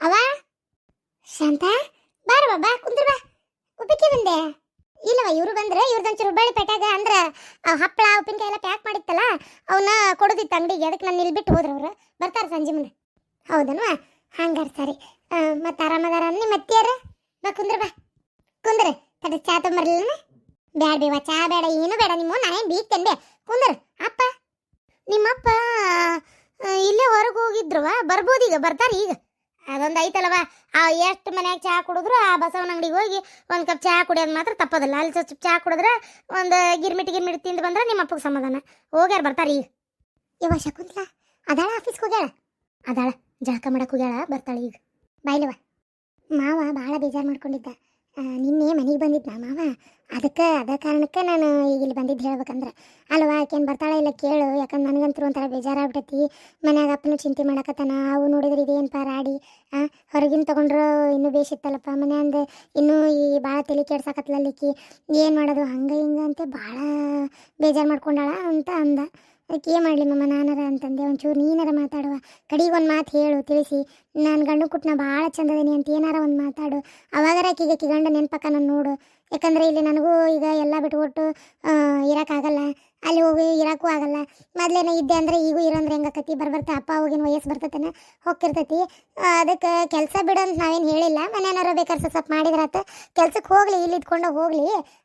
ಅವ? ಶಾಂತ? ಬಾರವ ಬಾ ಕುಂದ್ರ ಬಾ ಉಪ್ಪಿಗೆ ಬಂದೆ. ಇಲ್ಲವ ಇವರು ಬಂದ್ರೆ ಇವ್ರದೊಂಚೂರು ಹುಬ್ಬಳ್ಳಿ ಪೇಟ್ಯಾಗ ಅಂದ್ರೆ ಹಪ್ಪಳ, ಉಪ್ಪಿನಕಾಯಿ ಎಲ್ಲ ಪ್ಯಾಕ್ ಮಾಡಿತ್ತಲ್ಲ ಅವನ್ನ ಕೊಡೋದಿತ್ತು ಅಂಗಡಿಗೆ. ಅದಕ್ಕೆ ನಾನು ನಿಲ್ಬಿಟ್ಟು ಹೋದ್ರೆ ಅವರು. ಬರ್ತಾರೆ ಸಂಜೆ ಮುಂದೆ. ಹೌದನ್ವಾ? ಹಂಗಾರ ಸರಿ. ಮತ್ತೆ ಆರಾಮದಾರ ನಿಮ್ಮ ಅತ್ತಿಯಾರ ಬಾ ಕುಂದ್ರ ಬಾ ಕುಂದ್ರ. ತಡ ಚಾ ತೊಂಬರ್ಲಿಲ್ಲ ಬ್ಯಾಡ ಬೇವ ಚಾ ಬೇಡ ಏನು ಬೇಡ ನಿಮ್ಮ ನಾನೇನು ಬೀಗ್ತೇನೆ ತಂದೆ ಕುಂದ್ರ. ಅಪ್ಪ? ನಿಮ್ಮಪ್ಪ ಇಲ್ಲೇ ಹೊರಗೆ ಹೋಗಿದ್ರವ? ಈಗ, ಬರ್ತಾರೆ ಈಗ. ಅದೊಂದು ಐತಲ್ವ ಆ ಎಷ್ಟು ಮನ್ಯಾಗ ಚಹಾ ಕುಡಿದ್ರು ಆ ಬಸವನ ಅಂಗಡಿಗೆ ಹೋಗಿ ಒಂದು ಕಪ್ ಚಹಾ ಕುಡಿಯೋದು ಮಾತ್ರ ತಪ್ಪೋದಿಲ್ಲ. ಅಲ್ಲಿ ಸ್ವಲ್ಪ ಚಹಾ ಕುಡಿದ್ರೆ ಒಂದು ಗಿರ್ಮಿಟ್ ಗಿರ್ಮಿಟ್ ತಿಂದು ಬಂದ್ರೆ ನಿಮ್ಮ ಅಪ್ಪಗೆ ಸಮಾಧಾನ. ಹೋಗ್ಯಾರ ಬರ್ತಾರೆ ಈಗ. ಇವ ಶಕುಂತಲ, ಅದಾಳ ಆಫೀಸ್ಗೆ ಹೋಗ್ಯಾಳ? ಅದಾಳ ಜಳಕ ಮಾಡಕ್ಕೆ ಹೋಗ್ಯಾಳ, ಬರ್ತಾಳೆ ಈಗ. ಬಾಯ್ಲವ ಮಾವ ಭಾಳ ಬೇಜಾರು ಮಾಡ್ಕೊಂಡಿದ್ದ. ನಿನ್ನೆ ಮನೆಗೆ ಬಂದಿದ್ದ ಮಾವ. ಅದಕ್ಕೆ, ಅದ ಕಾರಣಕ್ಕೆ ನಾನು ಈಗ ಇಲ್ಲಿ ಬಂದಿದ್ದು ಹೇಳ್ಬೇಕಂದ್ರೆ. ಅಲ್ವಾ ಏನು ಬರ್ತಾಳೆ ಇಲ್ಲ ಕೇಳು ಯಾಕಂದ್ರೆ ನನಗಂತೂ ಒಂಥರ ಬೇಜಾರಾಗ್ಬಿಟ್ಟೈತಿ ಮನ್ಯಾಗ ಅಪ್ಪನ ಚಿಂತೆ ಮಾಡಕತ್ತಾನ, ಅವು ನೋಡಿದ್ರೆ ಇದೇನಪ್ಪ ರಾಡಿ ಹೊರಗಿನ ತಗೊಂಡ್ರು ಇನ್ನೂ ಬೇಸಿತ್ತಲ್ಲಪ್ಪ ಅಂದೆ ಇನ್ನೂ ಈ ಭಾಳ ತಲೆ ಕೆಡ್ಸಾಕತ್ತಲ್ಲಿಕ್ಕಿ ಏನು ಮಾಡೋದು, ಹಂಗೆ ಹಿಂಗೆ ಅಂತ ಭಾಳ ಬೇಜಾರು ಮಾಡ್ಕೊಂಡಾಳ ಅಂತ ಅಂದ. ಅದಕ್ಕೆ ಏನು ಮಾಡಲಿ ಮಮ್ಮ ನಾನಾರ ಅಂತಂದೆ. ಒಂಚೂರು ನೀನಾರ ಮಾತಾಡುವ. ಕಡೆಗೆ ಒಂದು ಮಾತು ಹೇಳು, ತಿಳಿಸಿ. ನಾನು ಗಂಡು ಕುಟ್ನ ಭಾಳ ಚಂದದೀನಿ ಅಂತ ಏನಾರ ಒಂದು ಮಾತಾಡು. ಅವಾಗಾರ ಆಕಿಗೆ ಆಕಿ ಗಂಡ ನೆನಪಕ್ಕ ನಾನು ನೋಡು. ಯಾಕಂದರೆ ಇಲ್ಲಿ ನನಗೂ ಈಗ ಎಲ್ಲ ಬಿಟ್ಕೊಟ್ಟು ಇರೋಕ್ಕಾಗಲ್ಲ ಅಲ್ಲಿ ಹೋಗಿ ಇರೋಕ್ಕೂ ಆಗಲ್ಲ. ಮೊದಲೇನ ಇದ್ದೆ ಅಂದ್ರೆ ಈಗೂ ಇರೋಂದ್ರೆ ಹೆಂಗಾಕತಿ? ಬರ್ಬರ್ತಾ ಅಪ್ಪ ಹೋಗಿನ ವಯಸ್ಸು ಬರ್ತತನ? ಹೋಗ್ತಿರ್ತೈತಿ. ಅದಕ್ಕೆ ಕೆಲಸ ಬಿಡು ಅಂತ ನಾವೇನು ಹೇಳಿಲ್ಲ. ಮನೆಯನ್ನಾರು ಬೇಕಾದ್ರೆ ಸ್ವಲ್ಪ ಮಾಡಿದ್ರೆ ಮಾಡಿದ್ರಾತ. ಕೆಲ್ಸಕ್ಕೆ ಹೋಗಲಿ, ಇಲ್ಲಿ ಇದ್ಕೊಂಡು ಹೋಗಲಿ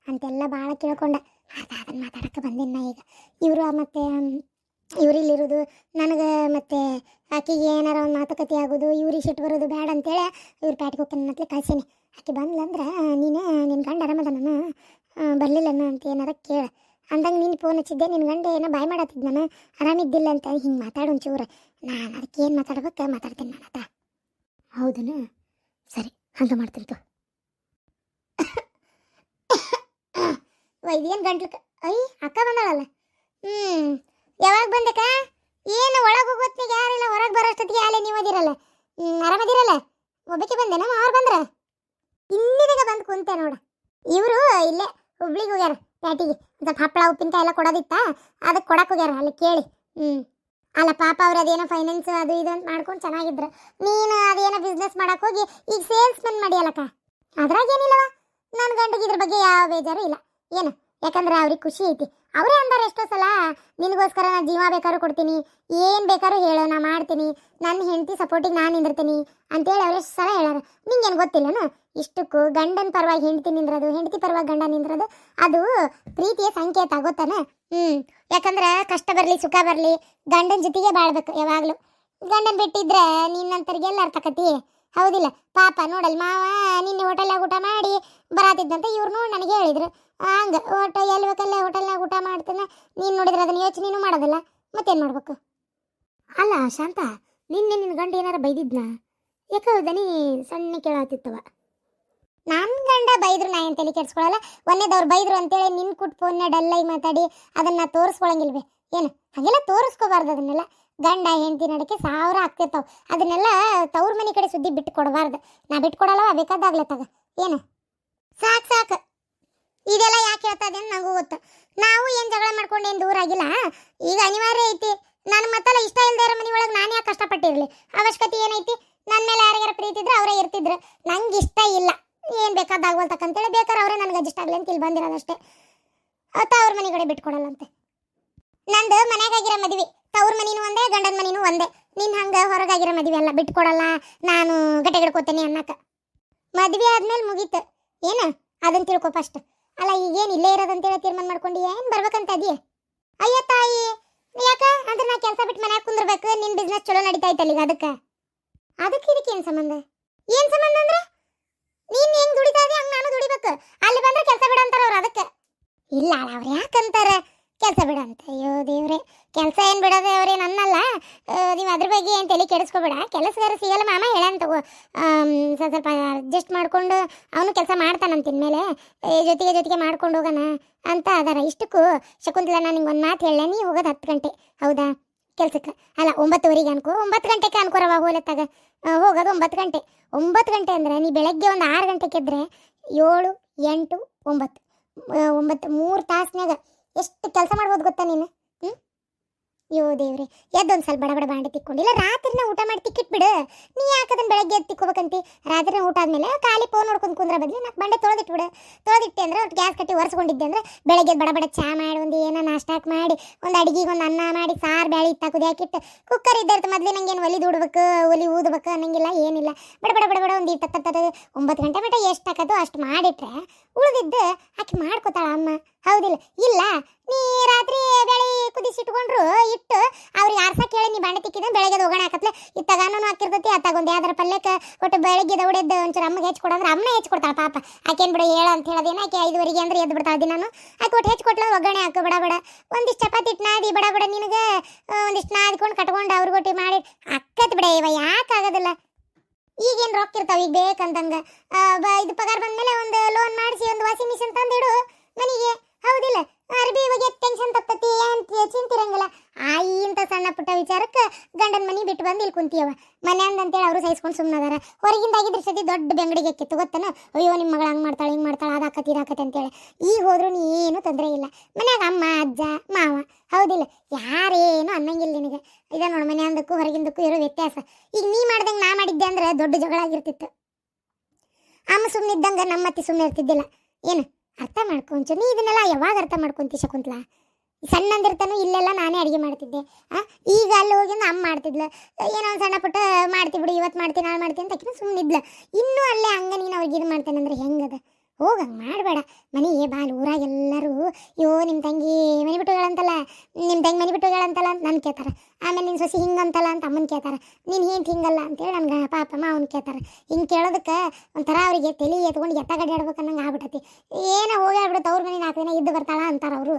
ಅಂತೆಲ್ಲ ಭಾಳ ಕೇಳ್ಕೊಂಡ. ಅದ ಅದನ್ನ ಮಾತಾಡಕ್ಕೆ ಈಗ. ಇವರು ಮತ್ತೆ ಇವ್ರು ಇಲ್ಲಿರೋದು, ನನಗೆ ಮತ್ತೆ ಆಕೆಗೆ ಏನಾರ ಒಂದು ಮಾತುಕತೆ ಆಗೋದು, ಇವ್ರಿಗೆ ಸಿಟ್ಟು ಬರೋದು ಬೇಡ ಅಂತೇಳಿ ಇವ್ರು ಪ್ಯಾಟಿಗೆ ಹೋಗ್ತಾನೆ ಮತ್ತೆ ಕಳ್ಸೀನಿ. ಆಕೆ ಬಂದ್ಲಂದ್ರೆ ನೀನು ನಿನ್ನ ಗಂಡ ಆರಾಮದನ ಬರಲಿಲ್ಲನ ಅಂತ ಏನಾರ ಕೇಳ. ಅಂದಂಗೆ ನೀನು ಫೋನ್ ಹಚ್ಚಿದ್ದೆ ನಿನ್ನ ಗಂಡ ಏನೋ ಬಾಯ್ ಮಾಡತ್ತಿದ್ ನಾನು ಆರಾಮಿದ್ದಿಲ್ಲ ಅಂತ ಹಿಂಗೆ ಮಾತಾಡು ಒಂಚೂರು. ನಾನು ಅದಕ್ಕೆ ಏನು ಮಾತಾಡ್ಬೇಕು, ಮಾತಾಡ್ತೀನಿ ನಾನು ಹತ್ರ ಹೌದನ? ಸರಿ, ಹಂಗೆ ಮಾಡ್ತೀನಿ ತೋ. ಇದೇನು ಗಂಟ್ಲು ಐ, ಅಕ್ಕ ಬಂದಾಳಲ್ಲ. ಹ್ಞೂ ಯಾವಾಗ ಬಂದಕ್ಕ? ಏನು ಒಳಗೆ ಹೋಗೋತ್ನಿಗೆ ಯಾರಿಲ್ಲ ಹೊರಗೆ ಬರೋಷ್ಟೊತ್ತಿಗೆ ಅಲ್ಲೇ ನೀವು ಅದಿರಲ್ಲ. ಹ್ಞೂ ಆರಾಮದಿರಲ್ಲ ಒಬ್ಬಕ್ಕೆ ಬಂದೇನ ಅವ್ರು ಬಂದ್ರ? ಇನ್ನಿದಾಗ ಬಂದು ಕುಂತೆ ನೋಡ. ಇವರು ಇಲ್ಲೇ ಹುಬ್ಳಿಗೆ ಹೋಗ್ಯಾರ, ಪ್ಯಾಟಿಗೆ. ಸ್ವಲ್ಪ ಹಪ್ಪಳ, ಉಪ್ಪಿನಕಾಯಿ ಎಲ್ಲ ಕೊಡೋದಿತ್ತ? ಅದಕ್ಕೆ ಕೊಡಕ್ಕೆ ಹೋಗ್ಯಾರ, ಅಲ್ಲಿ ಕೇಳಿ. ಹ್ಞೂ ಅಲ್ಲ, ಪಾಪ ಅವ್ರು ಅದೇನೋ ಫೈನಾನ್ಸ್ ಅದು ಇದು ಅಂತ ಮಾಡ್ಕೊಂಡು ಚೆನ್ನಾಗಿದ್ರು. ನೀನು ಅದೇನೋ ಬಿಸ್ನೆಸ್ ಮಾಡಕ್ಕೆ ಹೋಗಿ ಈಗ ಸೇಲ್ಸ್ಮನ್ ಮಾಡಿಯಲ್ಲಕ್ಕ? ಅದ್ರಾಗ ನನ್ನ ಗಂಡಗೆ ಇದ್ರ ಬಗ್ಗೆ ಯಾವ ಬೇಜಾರು ಇಲ್ಲ. ಏನು? ಯಾಕಂದ್ರೆ ಅವ್ರಿಗೆ ಖುಷಿ ಐತಿ. ಅವರೇ ಅಂದಾರೆ ಎಷ್ಟೋ ಸಲ, ನಿನಗೋಸ್ಕರ ನಾನು ಜೀವ ಬೇಕಾದ್ರೂ ಕೊಡ್ತೀನಿ, ಏನು ಬೇಕಾದ್ರೂ ಹೇಳೋ, ನಾ ಮಾಡ್ತೀನಿ ನನ್ನ ಹೆಂಡತಿ ಸಪೋರ್ಟಿಗೆ ನಾನು ನಿಂದಿರ್ತೀನಿ ಅಂತೇಳಿ ಅವ್ರು ಎಷ್ಟು ಸಲ ಹೇಳಾರ ನಿಂಗೇನು ಗೊತ್ತಿಲ್ಲನು? ಇಷ್ಟಕ್ಕೂ ಗಂಡನ ಪರವಾಗಿ ಹೆಂಡತಿ ನಿಂದ್ರದು, ಹೆಂಡತಿ ಪರವಾಗಿ ಗಂಡ ನಿಂದ್ರದು, ಅದು ಪ್ರೀತಿಯ ಸಂಕೇತ, ಗೊತ್ತಾನೆ? ಹ್ಞೂ ಯಾಕಂದ್ರೆ ಕಷ್ಟ ಬರಲಿ, ಸುಖ ಬರಲಿ, ಗಂಡನ ಜೊತೆಗೆ ಬಾಳ್ಬೇಕು ಯಾವಾಗಲೂ. ಗಂಡನ ಬಿಟ್ಟಿದ್ರೆ ನಿನ್ನಂತರಿಗೆಲ್ಲ ಅರ್ಥಕತಿ ಹೌದಿಲ್ಲ. ಪಾಪ ನೋಡಲ್ ಮಾವ ನಿನ್ನೆ ಹೋಟೆಲ್ನಾಗ ಊಟ ಮಾಡಿ ಬರಾತಿದ್ದಂತೆ ಇವ್ರು ನೋಡಿ ನನಗೆ ಹೇಳಿದ್ರು. ಹಂಗೆ ಹೋಟೆಲ್ ಎಲ್ಲಿ ಬೇಕಲ್ಲ ಹೋಟೆಲ್ನಾಗ ಊಟ ಮಾಡ್ತೇನೆ. ನೀನು ನೋಡಿದ್ರೆ ಅದನ್ನ ಯೋಚನೆನೂ ಮಾಡೋದಿಲ್ಲ. ಮತ್ತೇನು ಮಾಡ್ಬೇಕು? ಅಲ್ಲ ಶಾಂತ, ನಿನ್ನೆ ನಿನ್ನ ಗಂಡ ಏನಾರ ಬೈದಿದ್ನ? ಯಾಕೆ ದನಿ ಸಣ್ಣ ಕೇಳಾತಿತ್ತವ? ನನ್ನ ಗಂಡ ಬೈದ್ರು, ನಾ ಏನು ತಲೆ ಕೆಡ್ಸ್ಕೊಳಲ್ಲ. ಒಂದೇದವ್ರು ಬೈದ್ರು ಅಂತೇಳಿ ನಿನ್ನ ಕುಟ್ ಫೋನ್ನ ಡಲ್ಲಾಗಿ ಮಾತಾಡಿ ಅದನ್ನು ತೋರಿಸ್ಕೊಳಂಗಿಲ್ವೇ? ಏನು, ಹಾಗೆಲ್ಲ ತೋರಿಸ್ಕೋಬಾರ್ದು ಅದನ್ನೆಲ್ಲ. ಗಂಡ ಹೆಂಡತಿ ನಡಕ್ಕೆ ಸಾವಿರ ಆಗ್ತಿರ್ತಾವ. ಅದನ್ನೆಲ್ಲ ತವ್ರ ಮನೆ ಕಡೆ ಸುದ್ದಿ ಬಿಟ್ಟು ಕೊಡಬಾರ್ದು ನಾ ಬಿಟ್ಟು ಕೊಡಲ್ಲವ ಬೇಕಾದಾಗ್ಲತ್ತಾಗ ಏನು? ಸಾಕು ಸಾಕು. ಇದೆಲ್ಲ ಯಾಕೆ ಹೇಳ್ತಾ ಇದೆ ಅಂತ ನನಗೂ ಗೊತ್ತು. ನಾವು ಏನು ಜಗಳ ಮಾಡ್ಕೊಂಡು ಏನು ದೂರ ಆಗಿಲ್ಲ ಈಗ ಅನಿವಾರ್ಯ ಐತಿ. ನನ್ನ ಮತ್ತಲ್ಲ ಇಷ್ಟ ಇಲ್ಲದೆ ಇರೋ ಮನೆ ಒಳಗೆ ನಾನು ಯಾಕೆ ಕಷ್ಟಪಟ್ಟಿರಲಿ? ಅವಶ್ಯಕತೆ ಏನೈತಿ? ನನ್ನ ಮೇಲೆ ಯಾರ್ಯಾರು ಪ್ರೀತಿ ಇದ್ರೆ ಅವರೇ ಇರ್ತಿದ್ರು. ನಂಗೆ ಇಷ್ಟ ಇಲ್ಲ. ಏನು ಬೇಕಾದಾಗ್ವಲ್ತಕ್ಕಂತೇಳಿ ಬೇಕಾದ್ರೆ ಅವರೇ ನನಗೆ ಅಡ್ಜಸ್ಟ್ ಆಗಲಿ ಅಂತ ಇಲ್ಲಿ ಬಂದಿರೋದಷ್ಟೇ. ಅವ್ರ ಮನೆ ಕಡೆ ಬಿಟ್ಕೊಡಲ್ಲಂತೆ. ನಂದು ಮನೆಗಾಗಿರೋ ಮದ್ವಿ. ತವ್ರ ಮನಿನೂ ಒಂದೇ, ಗಂಡನ ಮನಿನೂ ಒಂದೇ. ನಿನ್ ಹಂಗ ಹೊರಗಾಗಿರೋ ಮದ್ವೆ ಅಲ್ಲ ಬಿಟ್ಕೊಡಲ್ಲ, ನಾನು ಗಟ್ಟೆ ಗಿಡ್ಕೋತೇನೆ ಅನ್ನಕ. ಮದ್ವೆ ಆದ್ಮೇಲೆ ಮುಗೀತು. ಏನ? ಅದನ್ನ ತಿಳ್ಕೊ ಫಸ್ಟ್ ಅಲ್ಲ, ಈಗೇನು ಇಲ್ಲೇ ಇರೋದಂತೇಳಿ ತೀರ್ಮಾನ ಮಾಡ್ಕೊಂಡು ಏನು ಬರ್ಬೇಕಂತ ಅದಿ ಅಯ್ಯ ತಾಯಿ! ಯಾಕ? ಅಂದ್ರೆ ನಾ ಕೆಲಸ ಬಿಟ್ಟು ಮನ್ಯಾಗ ಕುಂದಿರ್ಬೇಕು, ನಿನ್ ಬಿಸ್ನೆಸ್ ಚಲೋ ನಡೀತಾ ಐತಲ್ಲ ಅದಕ್ಕೆ. ಅದಕ್ಕೆ ಇದಕ್ಕೆ ಏನು ಸಂಬಂಧ? ಏನು ಸಂಬಂಧ ಅಂದ್ರೆ? ನೀನ್ ಹೆಂಗ್ ದುಡಿತಾ ಇದ್ದೀಯ ಹಂಗೆ ನಾನು ದುಡಿಬೇಕು. ಅಲ್ಲಿ ಬಂದ್ರೆ ಕೆಲಸ ಬಿಡ ಅಂತಾರ ಅವ್ರು ಅದಕ್ಕೆ. ಇಲ್ಲ ಅವ್ರು ಯಾಕಂತಾರ? ಕೆಲಸ ಬಿಡ ಅಂತ ಅಯ್ಯೋ ದೇವ್ರೆ. ಕೆಲಸ ಏನು ಬಿಡೋದು ಅವ್ರೇ ನನ್ನಲ್ಲ. ನೀವು ಅದ್ರ ಬಗ್ಗೆ ಏನು ತಲೆ ಕೆಡಿಸ್ಕೊಬೇಡ. ಕೆಲಸಗಾರ ಸಿಗಲ್ಲ ಮಾಮ ಹೇಳಂತ ತಗೋ. ಸ್ವಲ್ಪ ಅಡ್ಜಸ್ಟ್ ಮಾಡ್ಕೊಂಡು ಅವನು ಕೆಲಸ ಮಾಡ್ತಾನಂತ ಇನ್ಮೇಲೆ ಏ, ಜೊತೆಗೆ ಜೊತೆಗೆ ಮಾಡ್ಕೊಂಡು ಹೋಗೋಣ ಅಂತ ಅದಾರ. ಇಷ್ಟಕ್ಕೂ ಶಕುಂತಲ ನಾನು ನಿಂಗೆ ಒಂದು ಮಾತು ಹೇಳಲೆ ನೀ ಹೋಗೋದು ಹತ್ತು ಗಂಟೆ. ಹೌದಾ? ಕೆಲ್ಸಕ್ಕೆ? ಅಲ್ಲ ಒಂಬತ್ತುವರೆಗೆ ಅನ್ಕೋ. ಒಂಬತ್ತು ಗಂಟೆಗೆ ಅನ್ಕೋರವ ಹೋಲತ್ತಾಗ ಹೋಗೋದು ಒಂಬತ್ತು ಗಂಟೆ. ಒಂಬತ್ತು ಗಂಟೆ ಅಂದರೆ ನೀ ಬೆಳಗ್ಗೆ ಒಂದು ಆರು ಗಂಟೆಗೆ ಎದ್ರೆ ಏಳು ಎಂಟು ಒಂಬತ್ತು. ಒಂಬತ್ತು ಮೂರು ತಾಸ್ನ್ಯಾಗ ಎಷ್ಟು ಕೆಲಸ ಮಾಡ್ಬೋದು ಗೊತ್ತಾ ನೀನು? ಅಯ್ಯೋ ದೇವ್ರಿ, ಎದ್ದೊಂದು ಸ್ವಲ್ಪ ಬಡ ಬಡ ಬಾಂಡೆ ತಿಕ್ಕೊಂಡಿಲ್ಲ ರಾತ್ರಿನ ಊಟ ಮಾಡಿ ತಿಕ್ಕಿಟ್ ಬಿಡು ನೀ ಯಾಕದನ್ನ ಬೆಳಗ್ಗೆ ಎದ್ದು ತಿಕ್ಕೋಬೇಕಂತಿ? ರಾತ್ರಿ ಊಟ ಆದಮೇಲೆ ಖಾಲಿ ಫೋನ್ ನೋಡ್ಕೊಂಡು ಕುಂದ್ರ ಬದಲಿ ಬಂಡೆ ತೊಳೆದಿಟ್ಬಿಡು. ತೊಳೆದಿಟ್ಟೆ ಅಂದ್ರೆ ಒಟ್ಟು ಗ್ಯಾಸ್ ಕಟ್ಟಿ ಒರೆಸ್ಕೊಂಡಿದ್ದೆ ಅಂದ್ರೆ ಬೆಳಗ್ಗೆ ಬಡ ಬಡ ಚಾ ಮಾಡಿ, ಒಂದು ಏನೋ ನಾಷ್ಟಾಕ್ ಮಾಡಿ, ಒಂದು ಅಡಿಗೆಗೆ ಒಂದು ಅನ್ನ ಮಾಡಿ, ಸಾರು ಬ್ಯಾಳಿ ಇತ್ತ ಕುದಿಯಾಕಿಟ್ಟು ಕುಕ್ಕರ್ ಇದ್ದಿರ್ತ ಮೊದಲೇ ಏನು ಒಲಿ ದುಡ್ಬೇಕು, ಒಲಿ ಊದ್ಬೇಕು ಅನ್ನಂಗಿಲ್ಲ, ಏನಿಲ್ಲ. ಬಡ ಬಡ ಬಡ ಬಡ ಒಂದು ಇಟ್ಟು ಒಂಬತ್ತು ಗಂಟೆ ಮಟ್ಟ ಎಷ್ಟು ಹಾಕೋದು ಅಷ್ಟು ಮಾಡಿಟ್ರೆ ಉಳಿದಿದ್ದು ಆಕೆ ಮಾಡ್ಕೋತಾಳ ಅಮ್ಮ. ಹೌದಿಲ್ಲ? ಇಲ್ಲ. ನೀ ರಾತ್ರಿ ಕುದಿಸಿಟ್ಕೊಂಡ್ರು ಇಟ್ಟು ಅವ್ರು ಯಾರ್ಸ ಕೇಳಿ ನೀ ಬಾಂಡೆ ತಿಕ್ಕಿದ ಬೆಳಗ್ಗೆ ಒಗಣೆ ಹಾಕತ್ಲೆ ಇತ್ತಾಗನೂ ಹಾಕಿರ್ತೈತಿ ಅತ್ತಾಗೊಂದು ಯಾವ್ದಾರ ಪಲ್ಯಕ್ಕೆ ಒಟ್ಟು ಬೆಳಗ್ಗೆ ದೌಡೆದ್ದು ಒಂಚೂರು ಅಮ್ಮಗೆ ಹೆಚ್ಚು ಕೊಡಂದ್ರೆ ಅಮ್ಮನೇ ಹೆಚ್ಚು ಪಾಪ. ಆಕೇನು ಬಿಡ, ಹೇಳ ಅಂತ ಹೇಳದೇನ, ಆಕೆ ಐದುವರೆಗೆ ಅಂದ್ರೆ ಎದ್ದು ಬಿಡ್ತಾಳೆ ದಿನಾನು. ಆಕೆ ಒಟ್ಟು ಹೆಚ್ಚು ಕೊಟ್ಲ, ಒಗ್ಗರಣೆ ಹಾಕು, ಬಡ ಒಂದಿಷ್ಟು ಚಪಾತಿ ನಾದಿ ಬಡ ಬಡ ನಿನಗೆ ಒಂದಿಷ್ಟು ನಾದ್ಕೊಂಡು ಕಟ್ಕೊಂಡು ಅವ್ರಿಗೆ ಒಟ್ಟಿ ಮಾಡಿ ಅಕ್ಕತ್ ಬಿಡ ಇವ, ಯಾಕೆ ಆಗೋದಿಲ್ಲ. ಈಗೇನು ರೊಕ್ಕ ಇರ್ತಾವ, ಈಗ ಬೇಕಂತಂಗ. ಇದು ಪಗಾರ ಬಂದ್ಮೇಲೆ ಒಂದು ಲೋನ್ ಮಾಡಿಸಿ, ಒಂದು ವಾಷಿಂಗ್ ಮಿಷಿನ್ ತಂದಿಡು ಮನೆಗೆ. ಹೌದಿಲ್ಲ? ಅರ್ಬಿ ಬಗ್ಗೆ ಟೆನ್ಷನ್ ತಪ್ಪತಿ ಅಂತ ಚಿಂತಿರಂಗಿಲ್ಲ. ಆ ಇಂಥ ಸಣ್ಣ ಪುಟ್ಟ ವಿಚಾರಕ್ಕೆ ಗಂಡನ ಮನೆ ಬಿಟ್ಟು ಬಂದು ಇಲ್ಲಿ ಕುಂತಿಯವ. ಮನ್ಯಾಂದ ಅಂತೇಳಿ ಅವರು ಸಹಿಸ್ಕೊಂಡು ಸುಮ್ಮನದಾರ ಹೊರಗಿಂದ ಆಗಿದ್ರೆ ಸತಿ ದೊಡ್ಡ ಬೆಂಗಡಿಗೆ ಕಿತ್ತು ಗೊತ್ತನ? ಅಯ್ಯೋ ನಿಮ್ಮ ಮಗಳು ಹಂಗೆ ಮಾಡ್ತಾಳೆ, ಹಿಂಗೆ ಮಾಡ್ತಾಳೆ ಅದಾಕತಿ ಇದಾಕತಿ ಅಂತೇಳಿ. ಈಗ ಹೋದ್ರೂ ಏನು ತೊಂದರೆ ಇಲ್ಲ. ಮನ್ಯಾಗ ಅಮ್ಮ, ಅಜ್ಜ, ಮಾವ, ಹೌದಿಲ್ಲ? ಯಾರೇನು ಅನ್ನಂಗಿಲ್ಲ ನಿನಗೆ. ಇದ ನೋಡು ಮನ್ಯಾಂದಕ್ಕೂ ಹೊರಗಿಂದಕ್ಕೂ ಇರೋ ವ್ಯತ್ಯಾಸ. ಈಗ ನೀ ಮಾಡ್ದಂಗೆ ನಾ ಮಾಡಿದ್ದೆ ಅಂದ್ರೆ ದೊಡ್ಡ ಜಗಳ ಆಗಿರ್ತಿತ್ತು. ಅಮ್ಮ ಸುಮ್ಮನೆ ಇದ್ದಂಗೆ ನಮ್ಮ ಅತ್ತಿ ಸುಮ್ಮನೆ ಇರ್ತಿದ್ದಿಲ್ಲ ಏನು? ಅರ್ಥ ಮಾಡ್ಕೊಂಚು. ನೀ ಇದನ್ನೆಲ್ಲ ಯಾವಾಗ ಅರ್ಥ ಮಾಡ್ಕೊಂತಿ ಶಕುಂತಲ? ಸಣ್ಣಂದಿರ್ತಾನು ಇಲ್ಲೆಲ್ಲ ನಾನೇ ಅಡುಗೆ ಮಾಡ್ತಿದ್ದೆ. ಈಗ ಅಲ್ಲಿ ಹೋಗಿ ಅಮ್ಮ ಮಾಡ್ತಿದ್ಲು. ಏನೋ ಒಂದು ಸಣ್ಣ ಪುಟ್ಟ ಮಾಡ್ತಿ ಬಿಡು ಇವತ್ತು ಮಾಡ್ತೀನಿ ನಾಳೆ ಮಾಡ್ತೀನಿ ಅಂತ ಸುಮ್ಮನಿದ್ಲ ಇನ್ನೂ ಅಲ್ಲೇ ಹಂಗೆ ನೀನು ಅವ್ರಿಗೆ ಇದು ಮಾಡ್ತೇನೆ ಅಂದ್ರೆ ಹೆಂಗದ? ಹೋಗಂಗೆ ಮಾಡಬೇಡ. ಮನೆಗೆ ಬಾಲ್ ಊರಾಗ ಎಲ್ಲರೂ ಅಯ್ಯೋ ನಿಮ್ಮ ತಂಗಿ ಮನೆ ಬಿಟ್ಟು ಹೇಳಂತಲ್ಲ ನಿಮ್ಮ ತಂಗಿ ಮನೆ ಬಿಟ್ಟು ಹೇಳಂತಲ್ಲ ಅಂತ ನನ್ನ ಕೇಳ್ತಾರೆ. ಆಮೇಲೆ ನಿನ್ನ ಸೊಸಿ ಹಿಂಗಂತಲ್ಲ ಅಂತ ಅಮ್ಮನ ಕೇಳ್ತಾರೆ. ನೀನು ಏನು ಹಿಂಗಲ್ಲ ಅಂತೇಳಿ ನನ್ಗೆ ಪಾಪ ಮಾವನ್ ಕೇಳ್ತಾರೆ. ಹಿಂಗೆ ಕೇಳೋದಕ್ಕೆ ಒಂಥರ ಅವರಿಗೆ ತಲೆ ಎತ್ಕೊಂಡು ಎತ್ತ ಗಡಿ ಅನ್ನಂಗೆ ಆಗ್ಬಿಟ್ಟತಿ. ಏನೋ ಹೋಗಿ ಆಗ್ಬಿಡುತ್ತೆ, ಅವ್ರ ಮನೆ ನಾಲ್ಕು ದಿನ ಇದ್ದು ಬರ್ತಾಳ ಅಂತಾರೆ ಅವರು.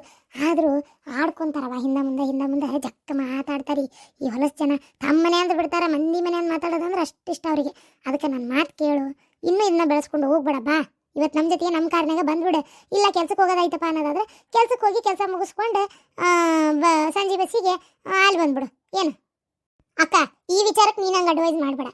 ಆದರೂ ಆಡ್ಕೊಂತಾರವ, ಹಿಂದೆ ಮುಂದೆ ಹಿಂದೆ ಮುಂದೆ ಜಕ್ಕ ಮಾತಾಡ್ತಾರೆ. ಈ ಹೊಲಸು ಜನ ತಮ್ಮ ಮನೆ ಅಂತ ಬಿಡ್ತಾರೆ, ಮಂದಿ ಮನೆ ಅಂತ ಮಾತಾಡೋದಂದ್ರೆ ಇಷ್ಟ ಅವರಿಗೆ. ಅದಕ್ಕೆ ನನ್ನ ಮಾತು ಕೇಳು. ಇನ್ನೂ ಇದನ್ನ ಬೆಳೆಸ್ಕೊಂಡು ಹೋಗ್ಬೇಡ, ಬಾ. ಇವತ್ತು ನಮ್ಮ ಜೊತೆಗೆ ನಮ್ಮ ಕಾರ್ನಾಗ ಬಂದ್ಬಿಡು. ಇಲ್ಲ ಕೆಲ್ಸಕ್ಕೆ ಹೋಗೋದಾಯ್ತಪ್ಪ ಅನ್ನೋದಾದ್ರೆ ಕೆಲ್ಸಕ್ಕೆ ಹೋಗಿ ಕೆಲಸ ಮುಗಿಸ್ಕೊಂಡು ಬ- ಸಂಜೆ ಬಸ್ಸಿಗೆ ಅಲ್ಲಿ ಬಂದ್ಬಿಡು. ಏನು? ಅಕ್ಕ, ಈ ವಿಚಾರಕ್ಕೆ ನೀನು ನಂಗೆ ಅಡ್ವೈಸ್ ಮಾಡಬೇಡ.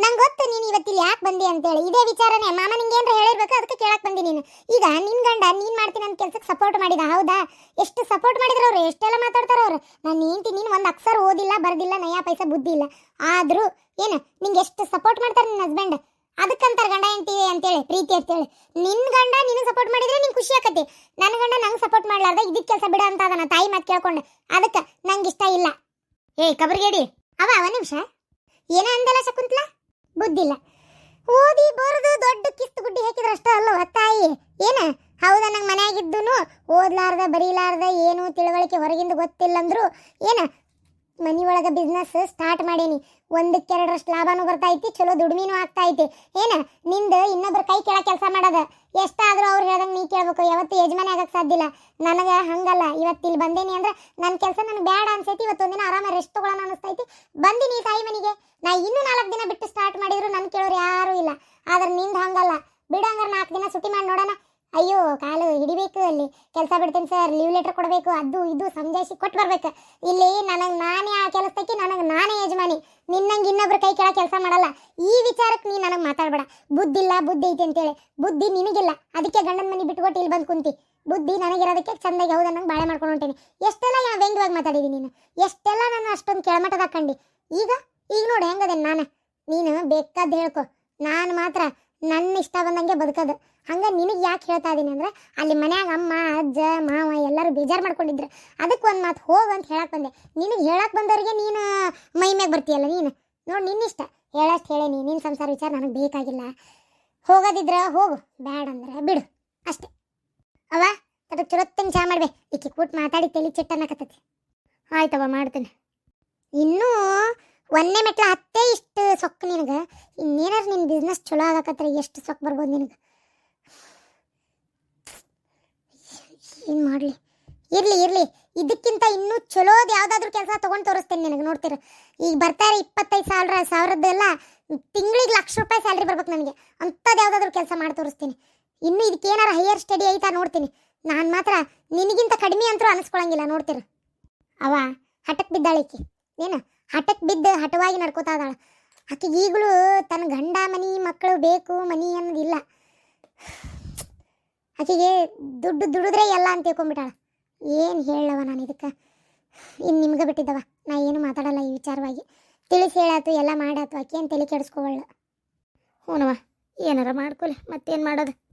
ನಂಗೆ ಗೊತ್ತು ನೀನು ಇವತ್ತಿಲ್ಲಿ ಯಾಕೆ ಬಂದಿ ಅಂತೇಳಿ. ಇದೇ ವಿಚಾರನೇ. ಮಾಮ ನಿಂಗೆ ಏನಾರ ಹೇಳಿರ್ಬೇಕು ಅದಕ್ಕೆ ಕೇಳಕ್ಕೆ ಬಂದಿ ನೀನು. ಈಗ ನಿನ್ನ ಗಂಡ ನೀನು ಮಾಡ್ತೀನಿ ನನ್ನ ಕೆಲ್ಸಕ್ಕೆ ಸಪೋರ್ಟ್ ಮಾಡಿದ, ಹೌದಾ? ಎಷ್ಟು ಸಪೋರ್ಟ್ ಮಾಡಿದ್ರು ಅವರು, ಎಷ್ಟೆಲ್ಲ ಮಾತಾಡ್ತಾರೆ ಅವರು. ನಾನು ನೀಂತಿ ನೀನು ಒಂದು ಅಕ್ಷರ ಓದಿಲ್ಲ, ಬರ್ದಿಲ್ಲ, ನಯಾ ಪೈಸೆ ಬುದ್ಧಿ ಇಲ್ಲ. ಆದರೂ, ಏನು, ನಿಂಗೆ ಎಷ್ಟು ಸಪೋರ್ಟ್ ಮಾಡ್ತಾರೆ ನಿನ್ನ ಹಸ್ಬೆಂಡ್ ಅದಕ್ಕಂತಾರ ಗಂಡ ಹೆಂಡತಿ ಅಂತೇಳಿ, ಪ್ರೀತಿ ಅಂತೇಳಿ. ನಿನ್ನ ಗಂಡ ನಿನಗೆ ಸಪೋರ್ಟ್ ಮಾಡಿದ್ರೆ ನಿಂಗೆ ಖುಷಿ ಆಕತಿ. ನನ್ನ ಗಂಡ ನಂಗೆ ಸಪೋರ್ಟ್ ಮಾಡ್ಲಾರ್ದ ಇದಕ್ಕೆ ಕೆಲಸ ಬಿಡ ಅಂತ ಅದನ್ನ ತಾಯಿ ಮಾತು ಕೇಳ್ಕೊಂಡು. ಅದಕ್ಕೆ ನಂಗೆ ಇಷ್ಟ ಇಲ್ಲ. ಏಯ್, ಕಬರ್ಗೇಡಿ, ಅವ ಅವ ನಿಮಿಷ. ಏನ ಅಂದಲ್ಲ ಶಕುಂತ್ಲಾ? ಬುದ್ಧಿಲ್ಲ ಓದಿ ಬರೋದು ದೊಡ್ಡ ಕಿಸ್ತು ಗುಡ್ಡಿ ಹಾಕಿದ್ರೆ ಅಷ್ಟೇ ಅಲ್ಲವ ತಾಯಿ. ಏನ? ಹೌದಾ, ನಂಗೆ ಮನೆಯಾಗಿದ್ದು ಓದ್ಲಾರ್ದ, ಬರೀಲಾರ್ದ, ಏನು ತಿಳುವಳಿಕೆ ಹೊರಗಿಂದ ಗೊತ್ತಿಲ್ಲ ಅಂದ್ರು ಏನ? ಮನಿಯೊಳಗೆ ಬಿಸ್ನೆಸ್ ಸ್ಟಾರ್ಟ್ ಮಾಡೇನಿ. ಒಂದಕ್ಕೆ ಎರಡರಷ್ಟು ಲಾಭನೂ ಬರ್ತೈತಿ ಚಲೋ ದುಡಿಮೆನೂ ಆಗ್ತಾ ಐತಿ ಏನ? ನಿಂದ ಇನ್ನೊಬ್ರ ಕೈ ಕೆಳ ಕೆಲಸ ಮಾಡದ. ಎಷ್ಟಾದರೂ ಅವ್ರು ಹೇಳ್ದಂಗೆ ನೀ ಕೇಳ್ಬೇಕು. ಯಾವತ್ತು ಯಜಮಾನಿ ಆಗಕ್ಕೆ ಸಾಧ್ಯ ಇಲ್ಲ ನನಗೆ ಹಂಗಲ್ಲ. ಇವತ್ತು ಇಲ್ಲಿ ಬಂದೇನಿ ಅಂದ್ರೆ ನನ್ನ ಕೆಲಸ ನನಗೆ ಬೇಡ ಅನ್ಸೈತಿ. ಇವತ್ತೊಂದಿನ ಆರಾಮ ರೆಸ್ಟ್ ತಗೊಳ್ಳೋಣ ಅನಿಸ್ತೈತಿ ಬಂದಿನಿ ತಾಯಿ ಮನೆಗೆ. ನಾ ಇನ್ನೂ ನಾಲ್ಕು ದಿನ ಬಿಟ್ಟು ಸ್ಟಾರ್ಟ್ ಮಾಡಿದ್ರು ನನ್ನ ಕೇಳೋರು ಯಾರೂ ಇಲ್ಲ. ಆದ್ರೆ ನಿಂದು ಹಂಗಲ್ಲ. ಬಿಡಂಗಾರೆ ನಾಲ್ಕು ದಿನ ಸುಟಿ ಮಾಡಿ ನೋಡೋಣ. ಅಯ್ಯೋ, ಕಾಲು ಹಿಡಿಬೇಕು ಅಲ್ಲಿ. ಕೆಲಸ ಬಿಡ್ತೀನಿ ಸರ್ ಲೀವ್ ಲೆಟರ್ ಕೊಡಬೇಕು. ಅದು, ಇದು ಸಂಜಾಯಿಸಿ ಕೊಟ್ಟು ಬರ್ಬೇಕು. ಇಲ್ಲಿ ನನಗೆ ನಾನೇ ಆ ಕೆಲಸಕ್ಕೆ ನನಗೆ ನಾನೇ ಯಜಮಾನಿ. ನಿನ್ನಂಗೆ ಇನ್ನೊಬ್ರ ಕೈ ಕೆಳಗೆ ಕೆಲಸ ಮಾಡಲ್ಲ. ಈ ವಿಚಾರಕ್ಕೆ ನೀ ನನಗೆ ಮಾತಾಡಬೇಡ. ಬುದ್ಧಿಲ್ಲ ಬುದ್ಧಿ ಐತಿ ಅಂತೇಳಿ. ಬುದ್ಧಿ ನಿನಗಿಲ್ಲ. ಅದಕ್ಕೆ ಗಂಡನ ಮನೆ ಬಿಟ್ಕೊಟ್ಟು ಇಲ್ಲಿ ಬಂದು ಕುಂತಿ. ಬುದ್ಧಿ ನನಗಿರೋದಕ್ಕೆ ಚಂದಾಗಿ ಹೌದು ನಂಗೆ ಬಾಳೆ ಮಾಡ್ಕೊಂಡು ಹೊಂಟೇನೆ. ಎಷ್ಟೆಲ್ಲ ಯಾ ವ್ಯಂಗ್ಯವಾಗಿ ಮಾತಾಡಿದ್ದೀನಿ ನೀನು? ಎಷ್ಟೆಲ್ಲ ನಾನು ಅಷ್ಟೊಂದು ಕೆಳಮಟ್ಟದ ಕಂಡಿ ಈಗ ಈಗ ನೋಡಿ ಹೆಂಗದೇನು ನಾನು. ನೀನು ಬೇಕಾದ ಹೇಳ್ಕೊ. ನಾನು ಮಾತ್ರ ನನ್ನ ಇಷ್ಟ ಬಂದಂಗೆ ಬದುಕೋದು. ಹಂಗ ನಿನಗೆ ಯಾಕೆ ಹೇಳ್ತಾ ಇದೀನಿ ಅಂದ್ರೆ ಅಲ್ಲಿ ಮನ್ಯಾಗ ಅಮ್ಮ, ಅಜ್ಜ, ಮಾವ ಎಲ್ಲರೂ ಬೇಜಾರು ಮಾಡ್ಕೊಂಡಿದ್ರು. ಅದಕ್ಕೆ ಒಂದು ಮಾತು ಹೋಗು ಅಂತ ಹೇಳಕ್ಕೆ ಬಂದೆ. ನಿನಗೆ ಹೇಳಕ್ಕೆ ಬಂದವರಿಗೆ ನೀನು ಮೈ ಮ್ಯಾಗ ಬರ್ತೀಯಲ್ಲ ನೀನು? ನೋಡಿ ನಿನ್ನಿಷ್ಟ. ಹೇಳಷ್ಟು ಹೇಳೇನಿ. ನಿನ್ನ ಸಂಸಾರ ವಿಚಾರ ನನಗೆ ಬೇಕಾಗಿಲ್ಲ. ಹೋಗೋದಿದ್ರ ಹೋಗು. ಬ್ಯಾಡ ಅಂದ್ರೆ ಬಿಡು. ಅಷ್ಟೇ. ಅವ ತಡ ಚುರತ್ತಂಗೆ ಚಾ ಮಾಡ್ಬೇ. ಈಕಿ ಕೂಟ್ ಮಾತಾಡಿ ತಲೆ ಚಿಟ್ಟನ್ನಕತ್ತೈತಿ ಆಯ್ತವ ಮಾಡ್ತೀನಿ. ಇನ್ನೂ ಒಂದೇ ಮೆಟ್ಲ ಹತ್ತೇ ಇಷ್ಟು ಸೊಕ್ಕು ನಿನಗೆ. ಇನ್ನೇನಾರು ನಿನ್ನ ಬಿಸ್ನೆಸ್ ಚಲೋ ಆಗಕತ್ರ ಎಷ್ಟು ಸೊಕ್ಕು ಬರ್ಬೋದು ನಿನಗೆ? ಏನು ಮಾಡಲಿ. ಇರಲಿ ಇರಲಿ. ಇದಕ್ಕಿಂತ ಇನ್ನೂ ಚಲೋದು ಯಾವುದಾದ್ರೂ ಕೆಲಸ ತೊಗೊಂಡು ತೋರಿಸ್ತೇನೆ ನಿನಗೆ, ನೋಡ್ತೀರ. ಈಗ ಬರ್ತಾರೆ ಇಪ್ಪತ್ತೈದು ಸಾವಿರ, ಸಾವಿರದ್ದೆಲ್ಲ ತಿಂಗಳಿಗೆ ಲಕ್ಷ ರೂಪಾಯಿ ಸ್ಯಾಲ್ರಿ ಬರ್ಬೇಕು ನನಗೆ. ಅಂಥದ್ದು ಯಾವುದಾದ್ರೂ ಕೆಲಸ ಮಾಡಿ ತೋರಿಸ್ತೀನಿ. ಇನ್ನು ಇದಕ್ಕೆ ಏನಾರು ಹೈಯರ್ ಸ್ಟಡಿ ಐತಾ ನೋಡ್ತೀನಿ. ನಾನು ಮಾತ್ರ ನಿನಗಿಂತ ಕಡಿಮೆ ಅಂತೂ ಅನಿಸ್ಕೊಳಂಗಿಲ್ಲ, ನೋಡ್ತೀರ. ಅವ ಹಠಕ್ಕೆ ಬಿದ್ದಾಳಿಕಿ ಏನು? ಹಠಕ್ಕೆ ಬಿದ್ದು ಹಠವಾಗಿ ನಡ್ಕೋತಾ ಇದ್ದಾಳೆ. ಆಕೆಗೆ ಈಗಲೂ ತನ್ನ ಗಂಡ ಮನೆ ಮಕ್ಕಳು ಬೇಕು ಮನಿ ಅನ್ನೋದಿಲ್ಲ. ಆಕೆಗೆ ದುಡ್ಡು ದುಡಿದ್ರೆ ಎಲ್ಲ ಅಂತ ತಿಳ್ಕೊಂಡ್ಬಿಟ್ಟಾಳ ಏನು ಹೇಳವ ನಾನು ಇದಕ್ಕೆ? ಇನ್ನು ನಿಮ್ಗೆ ಬಿಟ್ಟಿದ್ದವ. ನಾ ಏನು ಮಾತಾಡಲ್ಲ ಈ ವಿಚಾರವಾಗಿ. ತಿಳಿಸಿ ಹೇಳಾತು, ಎಲ್ಲ ಮಾಡಾತು. ಆಕೆ ಏನು ತಲೆ ಕೆಡಿಸ್ಕೋವಳ್ಳ ಹ್ಞೂನವ ಏನಾರ ಮಾಡ್ಕೊಲಿ. ಮತ್ತೇನು ಮಾಡೋದು?